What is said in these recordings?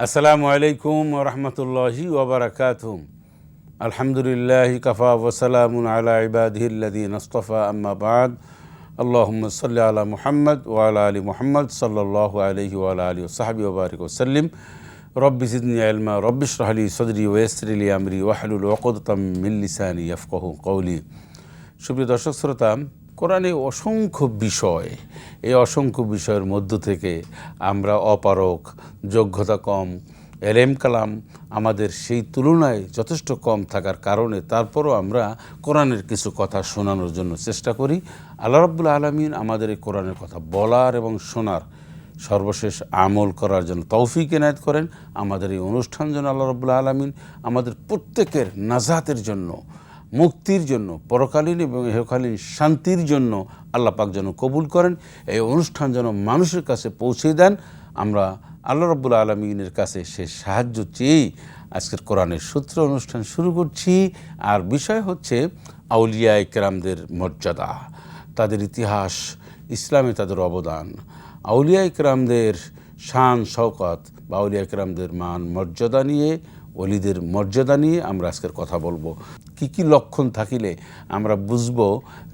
আসসালামু আলাইকুম রহমতুল্লাহি ওবরাকাতুম আলহামদুলিল্লাহ কফা ওসালামুন আলা ইবাদিল্লাদিন আস্তফা আম্মা বাদ আল্লাহুম্মা সাল্লি আলা মুহাম্মদ ওয়ালা আলী মুহাম্মদ সাল্লাল্লাহু আলাইহি ওয়ালা আলী ওসাহাবি ওবারিক ওসাল্লিম রব্বি জিদনি ইলমা রব্বি ইশরাহ লি সদরি ওয়াসির লি আমরি ওয়াহলুল উকদাতাম মিন লিসানি ইয়াফকাহু কওলি সুপ্রিয় দর্শক শ্রোতা কোরআনে অসংখ্য বিষয়, এই অসংখ্য বিষয়ের মধ্য থেকে আমরা অপারক যোগ্যতা কম, এলেম কালাম আমাদের সেই তুলনায় যথেষ্ট কম থাকার কারণে তারপরও আমরা কোরআনের কিছু কথা শোনানোর জন্য চেষ্টা করি। আল্লাহ রব্বুল আলমিন আমাদের এই কোরআনের কথা বলার এবং শোনার সর্বশেষ আমল করার জন্য তৌফিক এনায়ত করেন। আমাদের এই অনুষ্ঠান যেন আল্লাহ রব্বুল আলমিন আমাদের প্রত্যেকের নাজাতের জন্য মুক্তির জন্য, পরকালীন এবং ইহকালীন শান্তির জন্য আল্লাহ পাক যেন কবুল করেন, এই অনুষ্ঠান যেন মানুষের কাছে পৌঁছে দেন। আমরা আল্লাহ রব্বুল আলমিনের কাছে সে সাহায্য চেয়েই আজকের কোরআনের সূত্র অনুষ্ঠান শুরু করছি। আর বিষয় হচ্ছে আউলিয়া ইকরামদের মর্যাদা, তাদের ইতিহাস, ইসলামে তাদের অবদান। আউলিয়া ইকরামদের শান, শওকত বা আউলিয়া ইকরামদের মান, মর্যাদা নিয়ে অলিদের মর্যাদা নিয়ে আমরা আজকের কথা বলব। কি কি লক্ষণ থাকিলে আমরা বুঝবো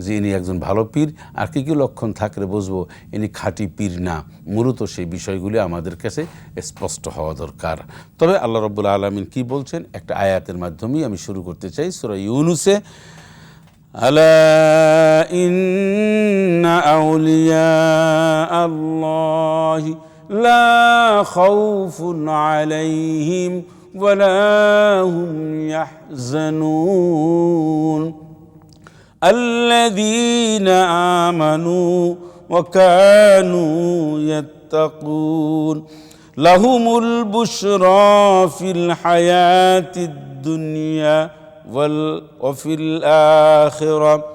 যে ইনি একজন ভালো পীর আর কি কি লক্ষণ থাকলে বুঝবো ইনি খাঁটি পীর না মূলত সেই বিষয়গুলি আমাদের কাছে স্পষ্ট হওয়া দরকার তবে আল্লাহ রব্বুল আলমিন কি বলছেন একটা আয়াতের মাধ্যমেই আমি শুরু করতে চাই সুরা ইউনুসে ألا إن أولياء الله لا خوف عليهم ولا هم يحزنون. الذين آمنوا وكانوا يتقون. لهم البشرى في الحياة الدنيا وفي الآخرة.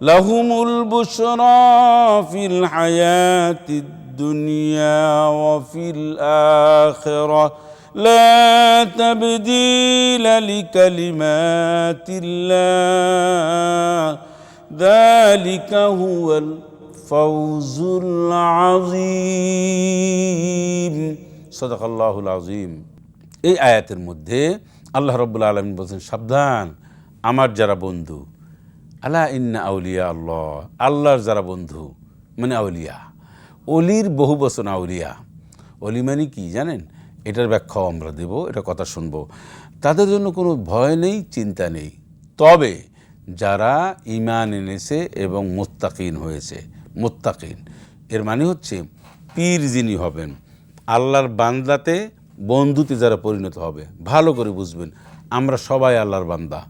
لهم البشرى في الحياة الدنيا وفي الآخرة. لا تبديل لكلمات الله ذلك هو الفوز العظيم صدق الله العظيم এই আয়াতের মধ্যে আল্লাহ রব্বুল আলমিন বলছেন সাবধান আমার যারা বন্ধু আল্লাহ ইন্না আউলিয়া আল্লাহ আল্লাহর যারা বন্ধু মানে আউলিয়া অলির বহু বচন আউলিয়া অলি মানে কি জানেন এটার ব্যাখ্যাও আমরা দেব, এটা কথা শুনব। তাদের জন্য কোনো ভয় নেই, চিন্তা নেই। তবে যারা ইমান এনেছে এবং মোত্তাকিন হয়েছে, মোত্তাকিন, এর মানে হচ্ছে পীর যিনি হবেন, আল্লাহর বান্দাতে বন্ধুতে যারা পরিণত হবে, ভালো করে বুঝবেন, আমরা সবাই আল্লাহর বান্দা।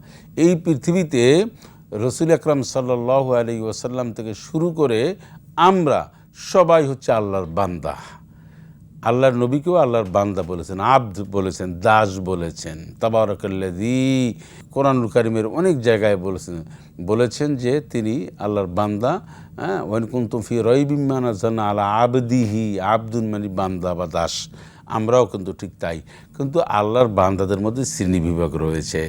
এই পৃথিবীতে রসুল আকরাম সাল্লাহ আলী ওয়াসাল্লাম থেকে শুরু করে আমরা সবাই হচ্ছে আল্লাহর বান্দা। আল্লাহর নবীকেও আল্লাহর বান্দা বলেছেন, আব্দ বলেছেন, দাস বলেছেন। তাবারকাল্লাদি কোরআনুল কারিমের অনেক জায়গায় বলেছেন বলেছেন যে তিনি আল্লাহর বান্দা হ্যাঁ ওয়ান কুন্তুফি রয়বিমানা জানা আলা আবদিহি আব্দুল মানি বান্দা বা দাস। আমরাও কিন্তু ঠিক তাই। কিন্তু আল্লাহর বান্দাদের মধ্যে শ্রেণি বিভাগ রয়েছে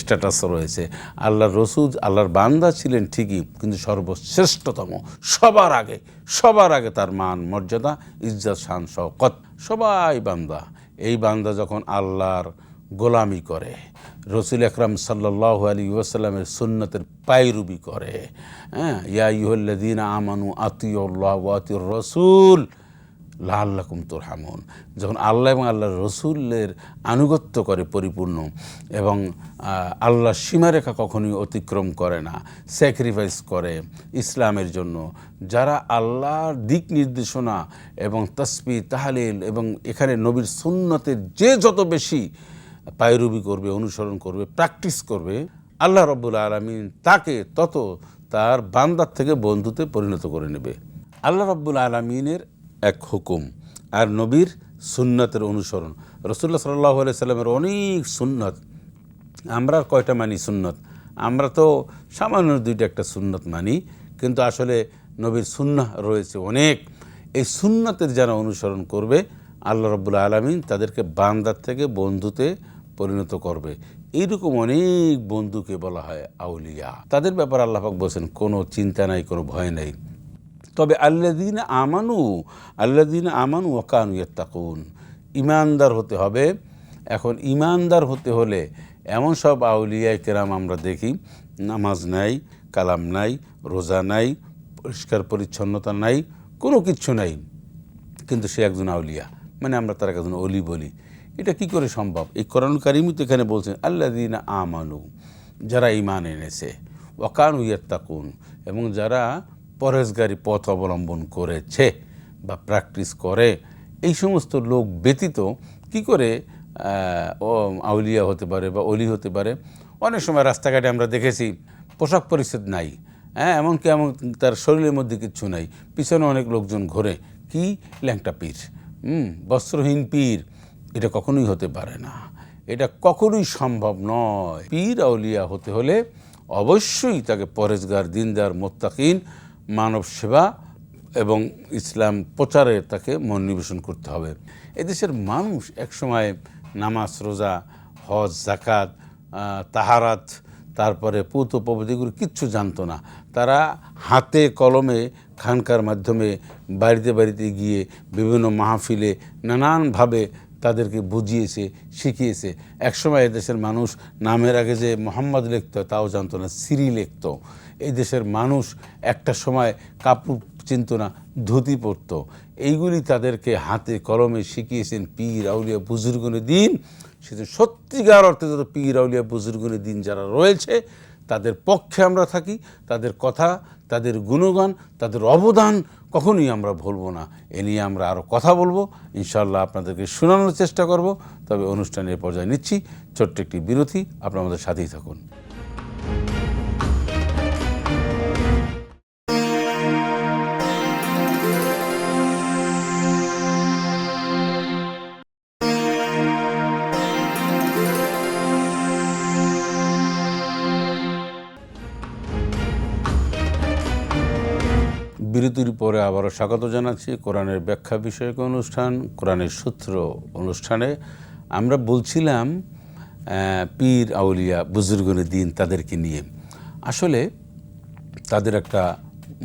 স্ট্যাটাস রয়েছে। আল্লাহর রসুল, আল্লাহর বান্দা ছিলেন ঠিকই, কিন্তু সর্বশ্রেষ্ঠতম, সবার আগে সবার আগে তার মান, মর্যাদা, ইজ্জত, শান শওকত সবাই বান্দা। এই বান্দা যখন আল্লাহর গোলামি করে, রসুল আকরাম সাল্লাহ আলী ওয়াসাল্লামের সুন্নতের পায়রুবি করে হ্যাঁ ইয়া ইহল্লাদিন আমানু আতিউল্লাহ আতিউর রসুল লাল্লাকুম তোর হামুন যখন আল্লাহ এবং আল্লাহর রসুলের আনুগত্য করে পরিপূর্ণ এবং আহ, আল্লাহর সীমারেখা কখনোই অতিক্রম করে না স্যাক্রিফাইস করে ইসলামের জন্য যারা আল্লাহর দিক নির্দেশনা এবং তসবি তাহালিল এবং এখানে নবীর সুন্নতের যে যত বেশি পায়রুবি করবে অনুসরণ করবে প্র্যাকটিস করবে আল্লাহ রব্বুল আলমিন তাকে তত তার বান্দার থেকে বন্ধুতে পরিণত করে নেবে। আল্লাহ রব্বুল আলমিনের এক হুকুম। আর নবীর সুন্নতের অনুসরণ। রসুল্লাহ সাল্লাহ সাল্লামের অনেক সুন্নত। আমরা কয়টা মানি সুন্নত? আমরা তো সামান্য দুইটা একটা সুন্নত মানি, কিন্তু আসলে নবীর সুন্নাহ রয়েছে অনেক। এই সুন্নতের যারা অনুসরণ করবে, আল্লাহ রব্বুল আলমিন তাদেরকে বান্দার থেকে বন্ধুতে পরিণত করবে। এইরকম অনেক বন্ধুকে বলা হয় আউলিয়া। তাদের ব্যাপারে আল্লাহাক বলছেন, কোনো চিন্তা নাই, কোনো ভয় নেই। তবে আল্লাদিন আমানু আল্লাদিন আমানু ওকানু ইয়াত্তাকুন। ইমানদার হতে হবে। এখন ইমানদার হতে হলে এমন সব আউলিয়া কেরাম আমরা দেখি, নামাজ নাই, কালাম নাই, রোজা নাই, পরিষ্কার পরিচ্ছন্নতা নাই, কোনো কিচ্ছু নাই। কিন্তু সে একজন আউলিয়া মানে আমরা তার একজন অলি বলি। এটা কি করে সম্ভব? এই কোরআন কারিমই তো এখানে বলছেন আল্লা দিন আমানু, যারা ইমান এনেছে ওকান তাকুন এবং যারা পরেশগারী পথ অবলম্বন করেছে বা প্র্যাকটিস করে, এই সমস্ত লোক ব্যতীত কি করে আউলিয়া হতে পারে বা অলি হতে পারে? অনেক সময় রাস্তাঘাটে আমরা দেখেছি পোশাক পরিচ্ছদ নাই হ্যাঁ এমনকি এমন তার শরীরের মধ্যে কিচ্ছু নাই, পিছনে অনেক লোকজন ঘোরে। কি? ল্যাংটা পীর। হুম, বস্ত্রহীন পীর। এটা কখনোই হতে পারে না। এটা কখনোই সম্ভব নয়। পীর আউলিয়া হতে হলে অবশ্যই তাকে পরেজগার দিনদার, মোত্তাকিন মানব সেবা এবং ইসলাম প্রচারে তাকে মনোনিবেশন করতে হবে। এদেশের মানুষ একসময় নামাজ, রোজা, হজ জাকাত তাহারাত, তারপরে পুত পবিত্রগুলো কিচ্ছু জানতো না। তারা হাতে কলমে, খানকার মাধ্যমে বাড়িতে বাড়িতে গিয়ে বিভিন্ন মাহফিলে নানানভাবে তাদেরকে বুঝিয়েছে, শিখিয়েছে। একসময় এদেশের মানুষ নামের আগে যে মোহাম্মদ লিখত, তাও জানতো না, সিরি লিখত। এই দেশের মানুষ একটা সময় কাপড় চিনত না, ধুতি পরতো। এইগুলি তাদেরকে হাতে কলমে শিখিয়েছেন পীর, আউলিয়া বুজুর্গনে দিন। সেটা সত্যিকার অর্থে যত পীর, আউলিয়া বুজুর্গনে দিন যারা রয়েছে, তাদের পক্ষে আমরা থাকি, তাদের কথা তাদের গুণগান, তাদের অবদান কখনোই আমরা ভুলব না। এ নিয়ে আমরা আরও কথা বলব। ইনশাল্লাহ আপনাদেরকে শোনানোর চেষ্টা করব। তবে অনুষ্ঠানের পর্যায়ে নিচ্ছি ছোট্ট একটি বিরতি। আপনার আমাদের সাথেই থাকুন। পরে আবারও স্বাগত জানাচ্ছি কোরআনের ব্যাখ্যা বিষয়ক অনুষ্ঠান, কোরআনের সূত্র অনুষ্ঠানে। আমরা বলছিলাম পীর, আউলিয়া বুজুর্গনের দিন তাদেরকে নিয়ে। আসলে তাদের একটা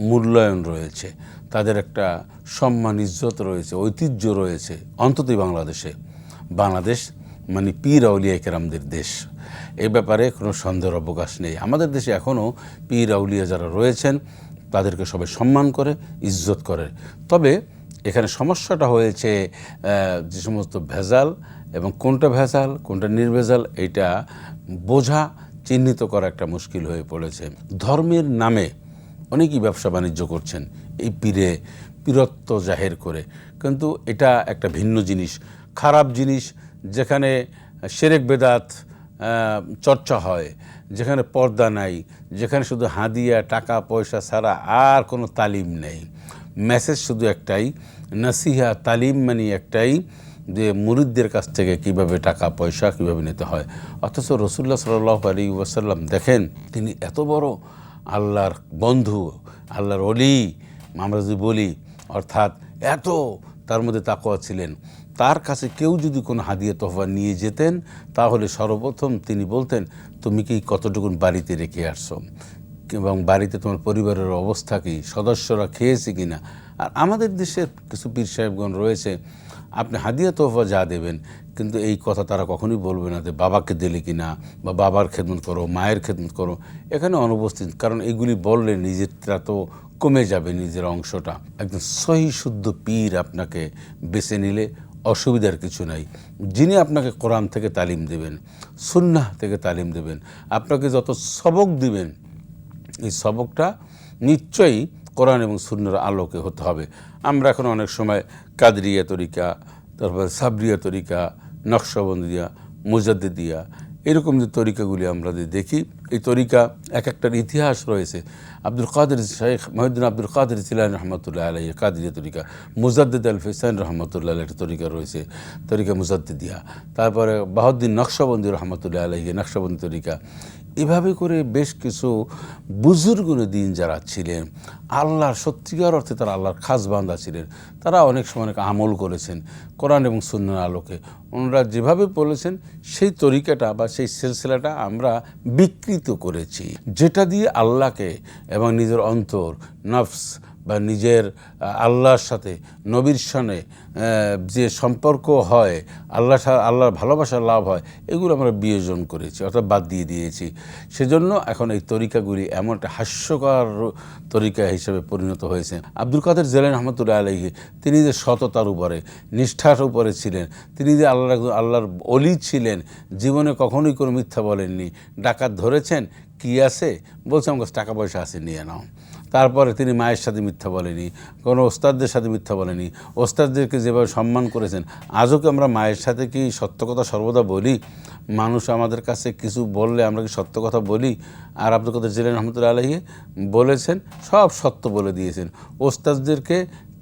মূল্যায়ন রয়েছে, তাদের একটা সম্মান, ইজ্জত রয়েছে, ঐতিহ্য রয়েছে অন্ততই বাংলাদেশে। বাংলাদেশ মানে পীর, আউলিয়া কেরামদের দেশ। এই ব্যাপারে কোনো সন্দেহের অবকাশ নেই। আমাদের দেশে এখনও পীর, আউলিয়া যারা রয়েছেন তাদেরকে সবাই সম্মান করে, ইজ্জত করে। তবে এখানে সমস্যাটা হয়েছে যে সমস্ত ভেজাল এবং কোনটা ভেজাল, কোনটা নির্ভেজাল, এইটা বোঝা, চিহ্নিত করা একটা মুশকিল হয়ে পড়েছে। ধর্মের নামে অনেকেই ব্যবসা বাণিজ্য করছেন, এই পীরে, পীরত্ব জাহের করে। কিন্তু এটা একটা ভিন্ন জিনিস, খারাপ জিনিস, যেখানে সেরেক বেদাত চর্চা হয়, যেখানে পর্দা নাই, যেখানে শুধু হাদিয়া, টাকা, পয়সা ছাড়া আর কোনো তালিম নেই। মেসেজ শুধু একটাই, নাসিহা, তালিম মানে একটাই যে মুরিদদের কাছ থেকে কীভাবে টাকা, পয়সা কীভাবে নিতে হয়। অথচ রসুল্লাহ সাল্লাহ আলী ওয়াসাল্লাম দেখেন, তিনি এত বড় আল্লাহর বন্ধু, আল্লাহর অলি আমরা যদি বলি, অর্থাৎ এত তার মধ্যে তাকওয়া ছিলেন। তার কাছে কেউ যদি কোনো হাদিয়া তোহফা নিয়ে যেতেন, তাহলে সর্বপ্রথম তিনি বলতেন, তুমি কি কতটুকুন বাড়িতে রেখে আসছো? এবং বাড়িতে তোমার পরিবারের অবস্থা কী? সদস্যরা খেয়েছে কি না? আর আমাদের দেশের কিছু পীর সাহেবগণ রয়েছে, আপনি হাদিয়া তোহফা যা দেবেন, কিন্তু এই কথা তারা কখনোই বলবে না যে বাবাকে দিলে কি না, বা বাবার খেদমত করো, মায়ের খেদমত করো। এখানে অনুপস্থিত, কারণ এগুলি বললে নিজেরটা তো কমে যাবে, নিজের অংশটা। একদম সহি শুদ্ধ পীর আপনাকে বেছে নিলে অসুবিধার কিছু নাই। যিনি আপনাকে কোরআন থেকে তালিম দেবেন, সুন্নাহ থেকে তালিম দেবেন, আপনাকে যত সবক দিবেন, এই সবকটা নিশ্চয়ই কোরআন এবং সুন্নার আলোকে হতে হবে। আমরা এখন অনেক সময় কাদরিয়া তরিকা, তারপর সাবরিয়া তরিকা, নকশবন্দিয়া, মুজাদ্দিদিয়া এরকম যে তরিকাগুলি আমরা দেখি, এই তরিকা এক একটার ইতিহাস রয়েছে। আব্দুল কাদের শেখ মহিউদ্দিন আব্দুল কাদের সিলান রহমতুল্লাহ আলাই কাদিয়া তরিকা? মুজাদ্দিদ আল ফিসান রহমতুল্লাহ আলাই একটা তরিকা রয়েছে, তরিকা মুজাদ্দিদিয়া। তারপরে বাহাউদ্দিন নকশাবন্দি রহমতুল্লাহ আলাই নকশাবন্দি তরিকা। এভাবে করে বেশ কিছু বুজুর্গুন দিন যারা ছিলেন, আল্লাহর সত্যিকার অর্থে তারা আল্লাহর খাস বান্দা ছিলেন, তারা অনেক সময় অনেক আমল করেছেন, কোরআন এবং সুন্নার আলোকে। ওনারা যেভাবে বলেছেন, সেই তরিকাটা বা সেই সিলসিলাটা আমরা বিকৃত করেছি। যেটা দিয়ে আল্লাহকে এবং নিজের অন্তর, নফস বা নিজের আল্লাহর সাথে, নবীর সনে যে সম্পর্ক হয় আল্লাহ আল্লাহর ভালোবাসার লাভ হয়, এগুলো আমরা বিয়োজন করেছি, অর্থাৎ বাদ দিয়ে দিয়েছি। সেজন্য এখন এই তরিকাগুলি এমন একটা হাস্যকর তরিকা হিসেবে পরিণত হয়েছে। আব্দুল কাদের জেলেন রহমতুল্লাহ আলহী তিনি যে সততার উপরে, নিষ্ঠার উপরে ছিলেন, তিনি যে একজন, আল্লাহর অলি ছিলেন, জীবনে কখনোই কোনো মিথ্যা বলেননি, ডাকাত ধরেছেন, কি আছে? বলছে, আমার কাছে টাকা পয়সা আছে, নিয়ে নাও। তারপরে তিনি মায়ের সাথে মিথ্যা বলেনি, কোনো ওস্তাদদের সাথে মিথ্যা বলেনি। ওস্তাদদেরকে যেভাবে সম্মান করেছেন, আজও কি আমরা মায়ের সাথে কি সত্য কথা সর্বদা বলি? মানুষ আমাদের কাছে কিছু বললে আমরা কি সত্য কথা বলি? আর আব্দুল কাদের জিলেন রহমতুল্লাহ আলহী বলেছেন, সব সত্য বলে দিয়েছেন। ওস্তাদদেরকে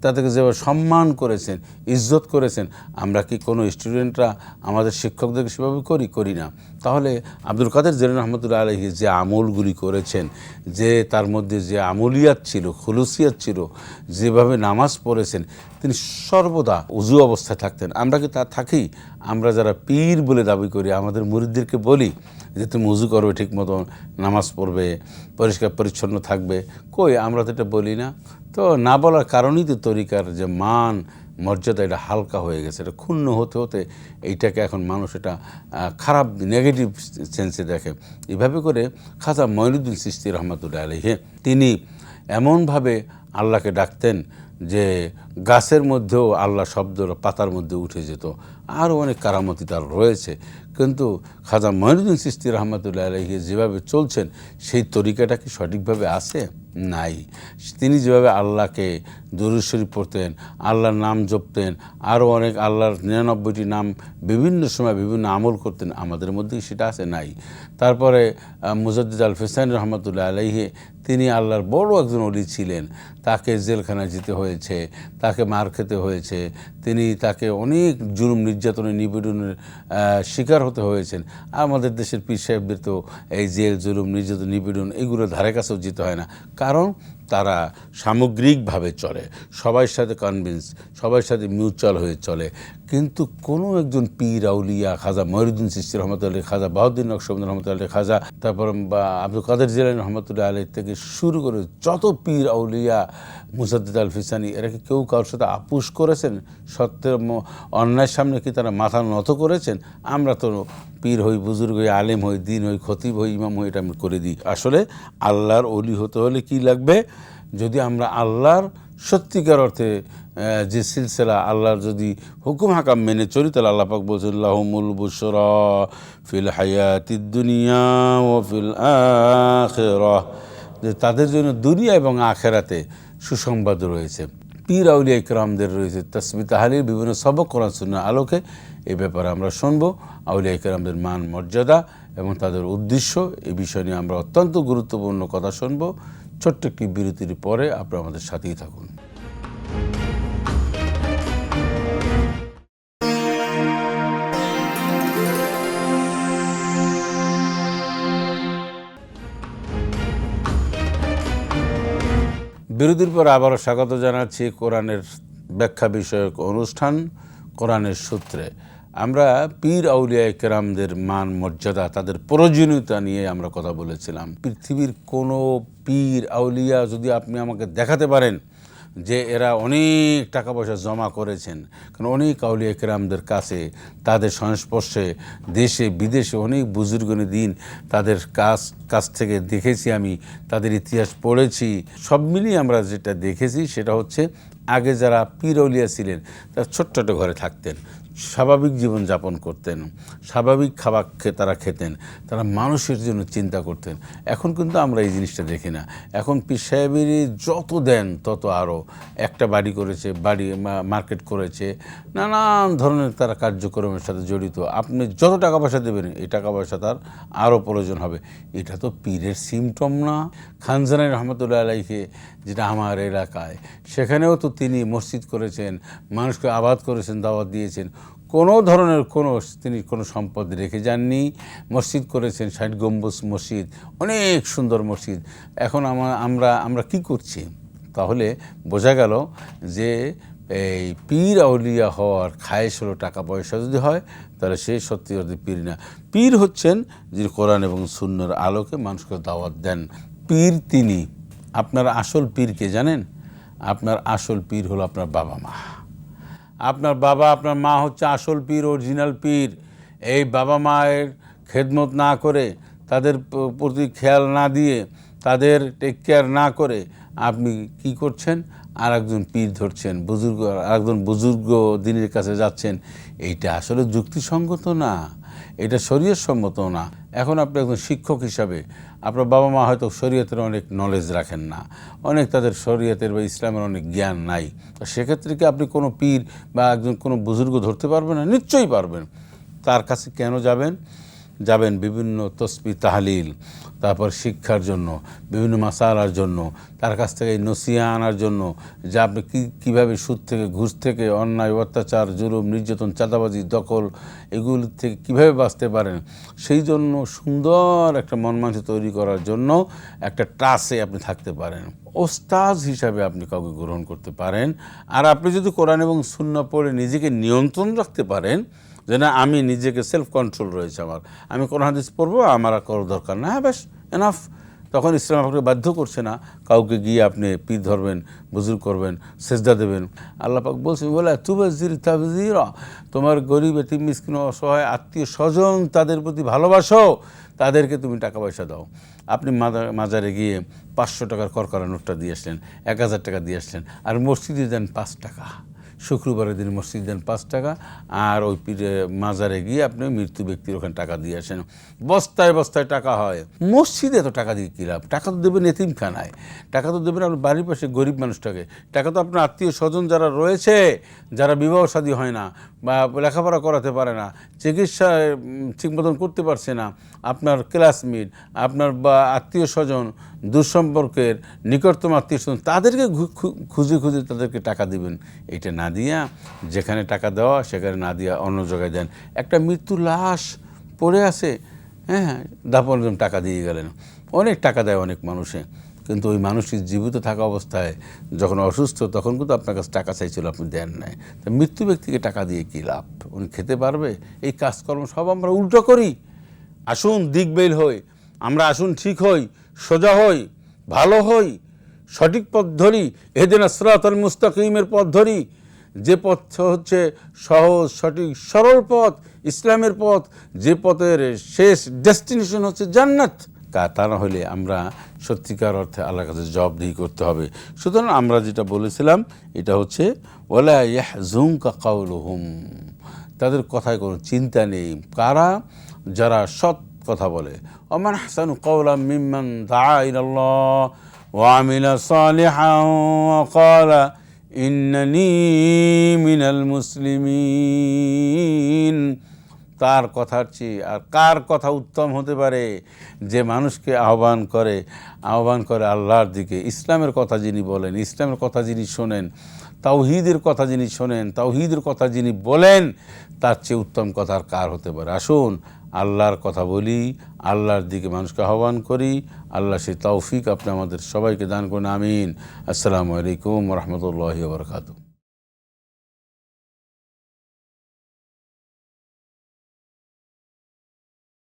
তাদেরকে যেভাবে সম্মান করেছেন, ইজ্জত করেছেন, আমরা কি কোনো স্টুডেন্টরা, আমাদের শিক্ষকদেরকে সেভাবে করি করি না। তাহলে আব্দুল কাদের জেরেন রহমতুল্লাহ আলহী যে আমলগুলি করেছেন, যে তার মধ্যে যে আমলিয়াত ছিল, খুলুসিয়াত ছিল, যেভাবে নামাজ পড়েছেন, তিনি সর্বদা উজু অবস্থায় থাকতেন। আমরা কি তা থাকি? আমরা যারা পীর বলে দাবি করি, আমাদের মুরিদদেরকে বলি যে, তুমি উজু করবে ঠিক মতন নামাজ পড়বে পরিষ্কার পরিচ্ছন্ন থাকবে। কই, আমরা তো এটা বলি না। তো না বলার কারণেই তো তরিকার যে মান, মর্যাদা, এটা হালকা হয়ে গেছে, এটা ক্ষুণ্ণ হতে হতে এইটাকে এখন মানুষ এটা খারাপ নেগেটিভ সেন্সে দেখে। এভাবে করে খাজা মঈনুদ্দিন সিস্তি রহমতুল্লাহ আলহে তিনি এমনভাবে আল্লাহকে ডাকতেন যে গাছের মধ্যেও আল্লাহ শব্দ, পাতার মধ্যে উঠে যেত। আরও অনেক কারামতি তার রয়েছে। কিন্তু খাজা মহিনুদ্দিন সিস্তি রহমতুল্লাহ আলহি যেভাবে চলছেন, সেই তরিকাটা কি সঠিকভাবে আছে? নাই। তিনি যেভাবে আল্লাহকে দুরুশ্বরী পড়তেন, আল্লাহর নাম জপতেন আরও অনেক আল্লাহর নিরানব্বইটি নাম বিভিন্ন সময় বিভিন্ন আমল করতেন, আমাদের মধ্যে সেটা আছে, নাই। তারপরে মুজাদ্দিদ আল ফেসান রহমতুল্লাহ আলহি তিনি আল্লাহর বড় একজন অলি ছিলেন। তাকে জেলখানায় যেতে হয়েছে। তাকে মার খেতে হয়েছে। তিনি তাকে অনেক জুলুম নির্যাতনের নিপীড়নের শিকার হতে হয়েছেন। আমাদের দেশের পীর সাহেবদের তো এই জেল, জুলুম, নির্যাতন, নিপীড়ন এগুলো ধারে কাছেও যেতে হয় না। কারণ তারা সামগ্রিকভাবে চলে, সবার সাথে কনভিন্স সবার সাথে মিউচুয়াল হয়ে চলে। কিন্তু কোনো একজন পীর, আউলিয়া, খাজা মহিউদ্দিন সিস্তি রহমতুল্লাহ খাজা বাহুদ্দিন নকশবুদ্দিন রহমতুল্লাহ খাজা তারপর আব্দুল কাদের জিলানি রহমতুল্লাহ আলী থেকে শুরু করে যত পীর, আউলিয়া, মুসাদ্দিদ আল ফিসানি এরা কি কেউ কারোর সাথে আপুস করেছেন? সত্যের অন্যায়ের সামনে কি তারা মাথা নত করেছেন? আমরা তো পীর হই বুজুর্গ হই আলেম হই দিন হই খতিব হই ইমাম হই এটা আমি করে দিই। আসলে আল্লাহর অলি হতে হলে কি লাগবে? যদি আমরা আল্লাহর সত্যিকার অর্থে যে সিলসিলা আল্লাহর যদি হুকুম হাকাম মেনে চলি, তাহলে আল্লাহ পাক বলছেন বুসরা ফিল হায়াতি দুনিয়া ও ফিল যে তাদের জন্য দুনিয়া এবং আখেরাতে সুসংবাদ রয়েছে। পীর আউলিয়া ইকরামদের রয়েছে তসবি তাহালির বিভিন্ন সবক কোরআন সুন্নার আলোকে এই ব্যাপারে আমরা শুনব। আউলিয়া ইকরামদের মান, মর্যাদা এবং তাদের উদ্দেশ্য, এ বিষয় নিয়ে আমরা অত্যন্ত গুরুত্বপূর্ণ কথা শুনব। ছোট্ট একটি বিরতির পরে আপনারা আমাদের সাথেই থাকুন। বিরতির পর আবারও স্বাগত জানাচ্ছি কোরআনের ব্যাখ্যা বিষয়ক অনুষ্ঠান, কোরআনের সূত্রে। আমরা পীর আউলিয়া কেরামদের মান, মর্যাদা, তাদের প্রয়োজনীয়তা নিয়ে আমরা কথা বলেছিলাম। পৃথিবীর কোনো পীর আউলিয়া যদি আপনি আমাকে দেখাতে পারেন যে এরা অনেক টাকা পয়সা জমা করেছেন, কারণ অনেক আউলিয়া কেরামদের কাছে তাদের সংস্পর্শে দেশে, বিদেশে অনেক বুজুর্গনি দিন তাদের কাজ কাছ থেকে দেখেছি আমি, তাদের ইতিহাস পড়েছি। সব মিলিয়ে আমরা যেটা দেখেছি সেটা হচ্ছে, আগে যারা পীরউলিয়া ছিলেন, তারা ছোট্ট ঘরে থাকতেন। স্বাভাবিক জীবন যাপন করতেন, স্বাভাবিক খাবার তারা খেতেন, তারা মানুষের জন্য চিন্তা করতেন। এখন কিন্তু আমরা এই জিনিসটা দেখি না। এখন পীর সাহেবেরই যত দেন তত আরও। একটা বাড়ি করেছে, বাড়ি মার্কেট করেছে, নানান ধরনের তারা কার্যক্রমের সাথে জড়িত। আপনি যত টাকা পয়সা দেবেন, এই টাকা পয়সা তার আরও প্রয়োজন হবে। এটা তো পীরের সিমটম না। খানজানের রহমতুল্লাহ আলাইকে যেটা আমার এলাকায়, সেখানেও তো তিনি মসজিদ করেছেন, মানুষকে আবাদ করেছেন, দাওয়াত দিয়েছেন। কোনো ধরনের কোনো তিনি কোনো সম্পদ রেখে যাননি। মসজিদ করেছেন ষাট গম্বুজ মসজিদ, অনেক সুন্দর মসজিদ। এখন আমরা আমরা আমরা কি করছি? তাহলে বোঝা গেল যে এই পীর আউলিয়া হওয়ার খায়েশ হলো টাকা পয়সা যদি হয়, তাহলে সে সত্যি অর্থে পীর না। পীর হচ্ছেন যিনি কোরআন এবং শূন্যর আলোকে মানুষকে দাওয়াত দেন। পীর তিনি। আপনার আসল পীরকে জানেন? আপনার আসল পীর হলো আপনার বাবা মা। আপনার বাবা, আপনার মা হচ্ছে আসল পীর, অরিজিনাল পীর। এই বাবা মায়ের খেদমত না করে, তাদের প্রতি খেয়াল না দিয়ে, তাদের টেক কেয়ার না করে আপনি কি করছেন? আর একজন পীর ধরছেন, বুজুর্গ আর একজন বুজুর্গ দিনের কাছে যাচ্ছেন। এইটা আসলে যুক্তিসঙ্গত না। এটা শরীয়ত সম্মত না। এখন আপনি একজন শিক্ষক হিসাবে, আপনার বাবা মা হয়তো শরীয়তের অনেক নলেজ রাখেন না। অনেক তাদের শরীয়তের বা ইসলামের অনেক জ্ঞান নাই। সেক্ষেত্রে কি আপনি কোনো পীর বা একজন কোনো বুজুর্গ ধরতে পারবেন না? নিশ্চয়ই পারবেন। তার কাছে কেন যাবেন? যাবেন বিভিন্ন তসবি তাহলিল, তারপর শিক্ষার জন্য, বিভিন্ন মাসালার জন্য, তার কাছ থেকে নসিয়া আনার জন্য, যে আপনি কী, কীভাবে সুদ থেকে, ঘুষ থেকে, অন্যায়, অত্যাচার, জুলুম, নির্যাতন, চাঁদাবাজি, দখল, এগুলি থেকে কীভাবে বাঁচতে পারেন, সেই জন্য সুন্দর একটা মন মানসি তৈরি করার জন্য একটা ট্রাসে আপনি থাকতে পারেন। ওস্তাজ হিসাবে আপনি কাউকে গ্রহণ করতে পারেন। আর আপনি যদি কোরআন এবং শূন্য পড়ে নিজেকে নিয়ন্ত্রণ রাখতে পারেন যে না, আমি নিজেকে সেলফ কন্ট্রোল রয়েছে আমার। আমি কোন হাদিস পড়ব, আমার আর করার দরকার না। হ্যাঁ ব্যাস এনাফ তখন ইসলাম আপনাকে বাধ্য করছে না, কাউকে গিয়ে আপনি পীর ধরবেন বুজুর করবেন, সেজদা দেবেন। আল্লাহ পাক বলছেন বলে তুবাজির তাবজিরা তোমার গরিব, এতিম, মিসকিন, অসহায়, আত্মীয় স্বজন তাদের প্রতি ভালোবাসো, তাদেরকে তুমি টাকা পয়সা দাও। আপনি মাজারে গিয়ে পাঁচশো টাকার করকরা নোটটা দিয়ে আসলেন, এক হাজার টাকা দিয়ে আসলেন, আর মসজিদে দেন পাঁচ টাকা। শুক্রবারের দিন মসজিদ দেন পাঁচ টাকা, আর ওই পীরে মাজারে গিয়ে আপনি মৃত্যু ব্যক্তির ওখানে টাকা দিয়ে আসেন। বস্তায় বস্তায় টাকা হয়। মসজিদে তো টাকা দিয়ে কী লাভ? টাকা তো দেবেন এতিমখানায়। টাকা তো দেবেন আপনার বাড়ির পাশে গরিব মানুষটাকে। টাকা তো আপনার আত্মীয় স্বজন যারা রয়েছে, যারা বিবাহ সাদী হয় না বা লেখাপড়া করাতে পারে না, চিকিৎসা ঠিক মতন করতে পারছে না, আপনার ক্লাসমেট, আপনার বা আত্মীয় স্বজন, দুঃসম্পর্কের নিকটতম আত্মীয় স্বজন, তাদেরকে খুঁজে খুঁজে তাদেরকে টাকা দিবেন। এটা না দিয়া যেখানে টাকা দেওয়া, সেখানে না দিয়া অন্য জায়গায় দেন। একটা মৃত্যু লাশ পড়ে আছে হ্যাঁ দাপন একজন টাকা দিয়ে গেলেন। অনেক টাকা দেয় অনেক মানুষে। কিন্তু ওই মানুষটি জীবিত থাকা অবস্থায় যখন অসুস্থ, তখন কিন্তু আপনার কাছে টাকা চাইছিল, আপনি দেন নাই। তা মৃত্যু ব্যক্তিকে টাকা দিয়ে কী লাভ? উনি খেতে পারবে? এই কাজকর্ম সব আমরা উল্টো করি। আসুন, দিকবেল হই। আমরা আসুন, ঠিক হই, সোজা হই, ভালো হই, সঠিক পথ ধরি। এদিন আসরাতল মুস্তাকিমের পথ ধরি। যে পথ হচ্ছে সহজ, সঠিক, সরল পথ, ইসলামের পথ। যে পথের শেষ ডেস্টিনেশন হচ্ছে জান্নাত। তা না হলে আমরা সত্যিকার অর্থে আল্লাহর কাছে জবাবদিহি করতে হবে। সুতরাং আমরা যেটা বলেছিলাম, এটা হচ্ছে ওলা ইয়াহজুম কা কাউলুহুম তাদের কথায় কোনো চিন্তা নেই। কারা? যারা সৎ কথা বলে। ওমান হাসান কৌলা মিম্মান দা ইলাল্লাহ ওয়ামিলা সালিহান ওয়া ক্বালা, ইন্নানি মিনাল মুসলিমিন। তার কথার চেয়ে আর কার কথা উত্তম হতে পারে? যে মানুষকে আহ্বান করে আহ্বান করে আল্লাহর দিকে। ইসলামের কথা যিনি বলেন, ইসলামের কথা যিনি শোনেন, তাওহিদের কথা যিনি শোনেন, তাওহিদের কথা যিনি বলেন, তার চেয়ে উত্তম কথার কার হতে পারে? আসুন, আল্লাহর কথা বলি, আল্লাহর দিকে মানুষকে আহ্বান করি, আল্লাহ সেই তৌফিক আপনি আমাদের সবাইকে দান করুন, আমিন। আসসালামু আলাইকুম রহমতুল্লাহ বরকাতু